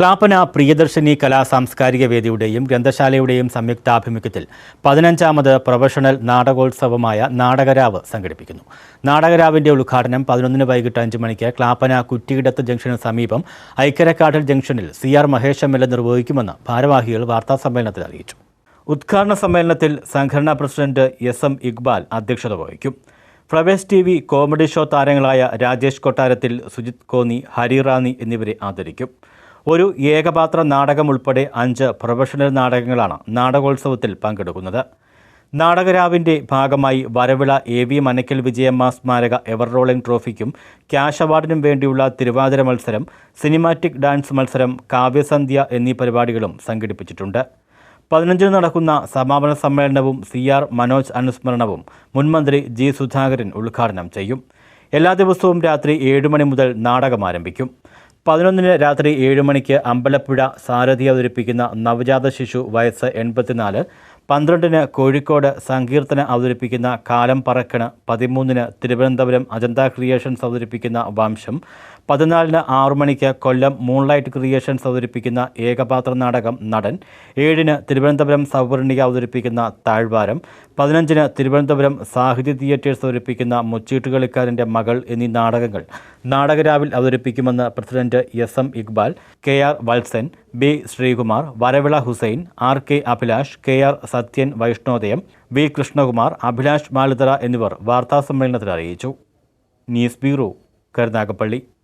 ക്ലാപ്പന പ്രിയദർശിനി കലാ സാംസ്കാരിക വേദിയുടെയും ഗ്രന്ഥശാലയുടെയും സംയുക്താഭിമുഖ്യത്തിൽ പതിനഞ്ചാമത് പ്രൊഫഷണൽ നാടകോത്സവമായ നാടകരാവ് സംഘടിപ്പിക്കുന്നു. നാടകരാവിന്റെ ഉദ്ഘാടനം പതിനൊന്നിന് വൈകിട്ട് അഞ്ച് മണിക്ക് ക്ലാപ്പന കുറ്റിയിടത്ത് ജംഗ്ഷന് സമീപം ഐക്കരക്കാട്ടിൽ ജംഗ്ഷനിൽ C R Mahesh M L A നിർവഹിക്കുമെന്ന് ഭാരവാഹികൾ വാർത്താസമ്മേളനത്തിൽ അറിയിച്ചു. ഉദ്ഘാടന സമ്മേളനത്തിൽ സംഘടനാ പ്രസിഡന്റ് എസ് എം ഇക്ബാൽ അധ്യക്ഷത വഹിക്കും. Flowers T V comedy show താരങ്ങളായ രാജേഷ് കൊട്ടാരത്തിൽ സുജിത് കോന്നി ഹരിറാനി എന്നിവരെ ആദരിക്കും. ഒരു ഏകപാത്ര നാടകം ഉൾപ്പെടെ അഞ്ച് പ്രൊഫഷണൽ നാടകങ്ങളാണ് നാടകോത്സവത്തിൽ പങ്കെടുക്കുന്നത്. നാടകരാവിന്റെ ഭാഗമായി വരവിള എ വി മനക്കൽ വിജയമ്മ സ്മാരക എവർ റോളിംഗ് ട്രോഫിക്കും ക്യാഷ് അവാർഡിനും വേണ്ടിയുള്ള തിരുവാതിര മത്സരം സിനിമാറ്റിക് ഡാൻസ് മത്സരം കാവ്യസന്ധ്യ എന്നീ പരിപാടികളും സംഘടിപ്പിച്ചിട്ടുണ്ട്. പതിനഞ്ചിന് നടക്കുന്ന സമാപന സമ്മേളനവും സി ആർ മനോജ് അനുസ്മരണവും മുൻമന്ത്രി ജി സുധാകരൻ ഉദ്ഘാടനം ചെയ്യും. എല്ലാ ദിവസവും രാത്രി ഏഴ് മണി മുതൽ നാടകം ആരംഭിക്കും. പതിനൊന്നിന് രാത്രി ഏഴ് മണിക്ക് അമ്പലപ്പുഴ സാരഥി അവതരിപ്പിക്കുന്ന നവജാത ശിശു വയസ്സ് എൺപത്തിനാല് പന്ത്രണ്ടിന് കോഴിക്കോട് സങ്കീർത്തന അവതരിപ്പിക്കുന്ന കാലം പറക്കണ് പതിമൂന്നിന് തിരുവനന്തപുരം അജന്ത ക്രിയേഷൻസ് അവതരിപ്പിക്കുന്ന വംശം പതിനാലിന് ആറു മണിക്ക് കൊല്ലം മൂൺലൈറ്റ് ക്രിയേഷൻസ് അവതരിപ്പിക്കുന്ന ഏകപാത്ര നാടകം നടൻ ഏഴിന് തിരുവനന്തപുരം സൗവർണിക അവതരിപ്പിക്കുന്ന താഴ്വാരം പതിനഞ്ചിന് തിരുവനന്തപുരം സാഹിത്യ തിയേറ്റേഴ്സ് അവതരിപ്പിക്കുന്ന മുച്ചീട്ടുകളിക്കാരന്റെ മകൾ എന്നീ നാടകങ്ങൾ നാടകരാവിൽ അവതരിപ്പിക്കുമെന്ന് president S M Iqbal K R Valsan B Sreekumar Varavila Hussain R K Abhilash K R Sathyan Vaishnodayam V. Krishnakumar Abhilash Maluthara എന്നിവർ വാർത്താസമ്മേളനത്തിൽ അറിയിച്ചു. News bureau Karunagappally.